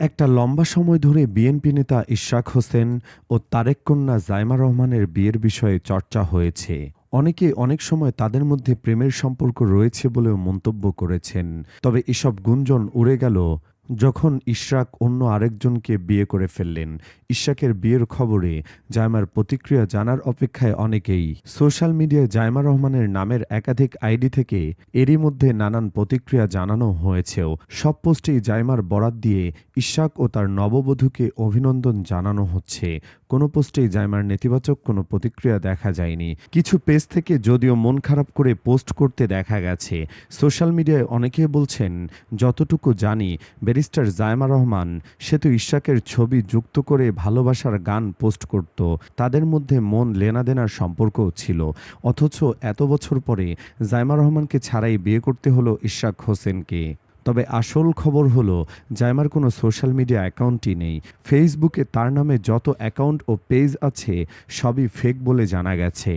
একটা লম্বা সময় ধরে বিএনপি নেতা ইশরাক হোসেন ও তারেক কন্যা জাইমা রহমানের বিয়ের বিষয়ে চর্চা হয়েছে। অনেকে অনেক সময় তাদের মধ্যে প্রেমের সম্পর্ক রয়েছে বলেও মন্তব্য করেছেন। তবে এসব গুঞ্জন উড়ে গেল যখন ইশরাক অন্য আরেকজনকে বিয়ে করে ফেললেন, ইশরাকের বিয়ের খবরে জায়মার প্রতিক্রিয়া জানার অপেক্ষায় অনেকেই সোশ্যাল মিডিয়ায় জায়মা রহমানের নামের একাধিক আইডি থেকে এরই মধ্যে নানান প্রতিক্রিয়া জানানো হয়েছেও। সব পোস্টেই জায়মার বরাত দিয়ে ইশরাক ও তার নববধূকে অভিনন্দন জানানো হচ্ছে। কোনো পোস্টেই জায়মার নেতিবাচক কোনো প্রতিক্রিয়া দেখা যায়নি। কিছু পেজ থেকে যদিও মন খারাপ করে পোস্ট করতে দেখা গেছে। সোশ্যাল মিডিয়ায় অনেকে বলছেন, যতটুকু জানি ব্যারিস্টার জায়মা রহমান সেতু ইশাকের ছবি যুক্ত করে ভালোবাসার গান পোস্ট করত। তাদের মধ্যে মন লেনাদেনার সম্পর্কও ছিল। অথচ এত বছর পরে জায়মা রহমানকে ছাড়াই বিয়ে করতে হলো ইশাক হোসেনকে। তবে আসল খবর হলো, জায়মার কোনো সোশ্যাল মিডিয়া অ্যাকাউন্টই নেই। ফেসবুকে তার নামে যত অ্যাকাউন্ট ও পেজ আছে, সবই ফেক বলে জানা গেছে।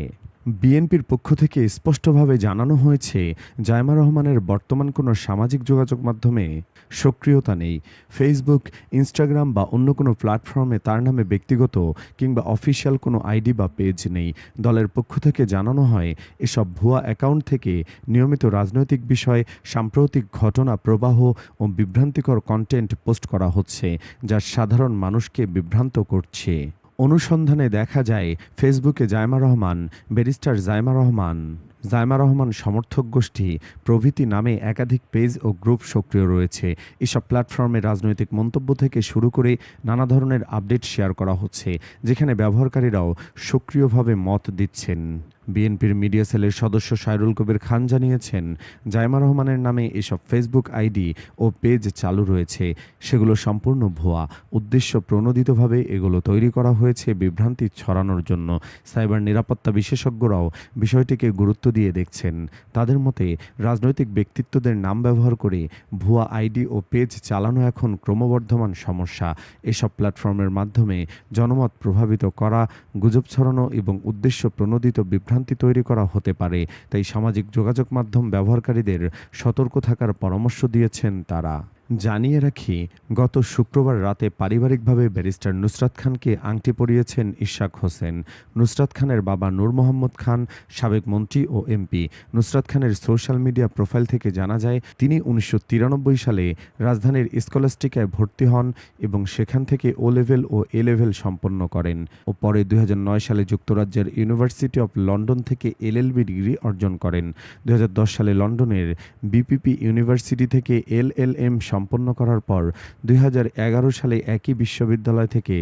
বিএনপির পক্ষ থেকে স্পষ্টভাবে জানানো হয়েছে, জায়মা রহমানের বর্তমান কোনো সামাজিক যোগাযোগ মাধ্যমে সক্রিয়তা নেই। ফেসবুক ইনস্টাগ্রাম বা অন্য কোনো প্ল্যাটফর্মে তার নামে ব্যক্তিগত কিংবা অফিসিয়াল কোনো আইডি বা পেজ নেই। দলের পক্ষ থেকে জানানো হয়, এসব ভুয়া অ্যাকাউন্ট থেকে নিয়মিত রাজনৈতিক বিষয়, সাম্প্রতিক ঘটনা, প্রবাহ ও বিভ্রান্তিকর কন্টেন্ট পোস্ট করা হচ্ছে, যা সাধারণ মানুষকে বিভ্রান্ত করছে। অনুসন্ধানে দেখা যায় ফেসবুকে জায়মা রহমান, ব্যারিস্টার জায়মা রহমান। জায়মা রহমান সমর্থক গোষ্ঠী প্রভৃতি নামে একাধিক পেজ ও গ্রুপ সক্রিয় রয়েছে। এসব প্ল্যাটফর্মে রাজনৈতিক মন্তব্য থেকে শুরু করে নানা ধরনের আপডেট শেয়ার করা হচ্ছে, যেখানে ব্যবহারকারীরাও সক্রিয়ভাবে মত দিচ্ছেন। বিএনপির মিডিয়া সেলের সদস্য সাইরুল কবির খান জানিয়েছেন, জায়মা রহমানের নামে এসব ফেসবুক আইডি ও পেজ চালু রয়েছে। সেগুলো সম্পূর্ণ ভুয়া, উদ্দেশ্য প্রণোদিতভাবে এগুলো তৈরি করা হয়েছে বিভ্রান্তি ছড়ানোর জন্য। সাইবার নিরাপত্তা বিশেষজ্ঞরাও বিষয়টিকে গুরুত্ব দিয়ে দেখছেন। তাদের মতে রাজনৈতিক ব্যক্তিত্বদের নাম ব্যবহার করে ভুয়া আইডি ও পেজ চালানো এখন ক্রমবর্ধমান সমস্যা। এসব প্ল্যাটফর্মের মাধ্যমে জনমত প্রভাবিত করা, গুজব ছড়ানো এবং উদ্দেশ্য প্রণোদিত বিভ্রান্তি তৈরি করা হতে পারে। তাই সামাজিক যোগাযোগ মাধ্যম ব্যবহারকারীদের সতর্ক থাকার পরামর্শ দিয়েছেন তারা। জানিয়ে রাখি, গত শুক্রবার রাতে পারিবারিকভাবে ব্যারিস্টার নুসরাত খানকে আংটি পরিয়েছেন ইশাক হোসেন। নুসরাত খানের বাবা নূর মোহাম্মদ খান, সাবেক মন্ত্রী ও এমপি। নুসরাত খানের সোশ্যাল মিডিয়া প্রোফাইল থেকে জানা যায়, তিনি উনিশশো তিরানব্বই সালে রাজধানীর স্কলাস্টিকায় ভর্তি হন এবং সেখান থেকে ও লেভেল ও এ লেভেল সম্পন্ন করেন ও পরে দুই হাজার নয় সালে যুক্তরাজ্যের ইউনিভার্সিটি অব লন্ডন থেকে এলএলবি ডিগ্রি অর্জন করেন। দু হাজার দশ সালে লন্ডনের বিপিপি ইউনিভার্সিটি থেকে এলএলএম সম্পন্ন করার পর দুই হাজার এগারো সালে একই বিশ্ববিদ্যালয় থেকে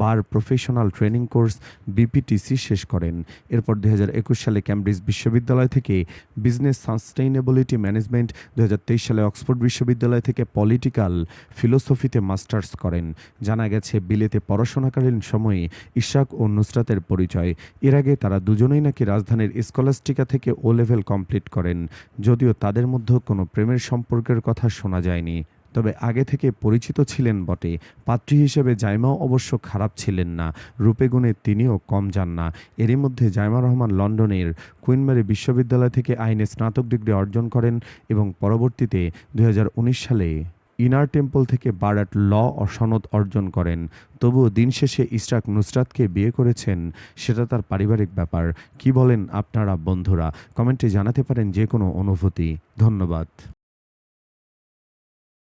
bar professional training course BPTC শেষ করেন। এরপর দুই হাজার একুশ সালে ক্যামব্রিজ বিশ্ববিদ্যালয় থেকে বিজনেস সাস্টেইনেবিলিটি ম্যানেজমেন্ট, দুই হাজার তেইশ সালে অক্সফোর্ড বিশ্ববিদ্যালয় থেকে পলিটিক্যাল ফিলোসফিতে মাস্টার্স করেন। জানা গেছে, বিলেতে পড়াশোনাকালীন সময়ে ইশাক ও নুসরাতের পরিচয়। এর আগে তারা দুজনেই নাকি রাজধানীর স্কলাস্টিকা থেকে ও লেভেল কমপ্লিট করেন, যদিও তাদের মধ্যে কোনো প্রেমের সম্পর্কের কথা শোনা যায়নি। তবে আগে থেকে পরিচিত ছিলেন বটে। পাত্রী হিসেবে জাইমাও অবশ্য খারাপ ছিলেন না। রূপে গুণে তিনিও কম যান না। এরই মধ্যে জাইমা রহমান লন্ডনের কুইনম্যারি বিশ্ববিদ্যালয় থেকে আইনে স্নাতক ডিগ্রি অর্জন করেন এবং পরবর্তীতে দুই হাজার উনিশ সালে ইনার টেম্পল থেকে বারাট ল সনদ অর্জন করেন। তবুও দিন শেষে ইশরাক নুসরাতকে বিয়ে করেছেন, সেটা তার পারিবারিক ব্যাপার। কি বলেন আপনারা বন্ধুরা? কমেন্টে জানাতে পারেন যে কোনো অনুভূতি। ধন্যবাদ।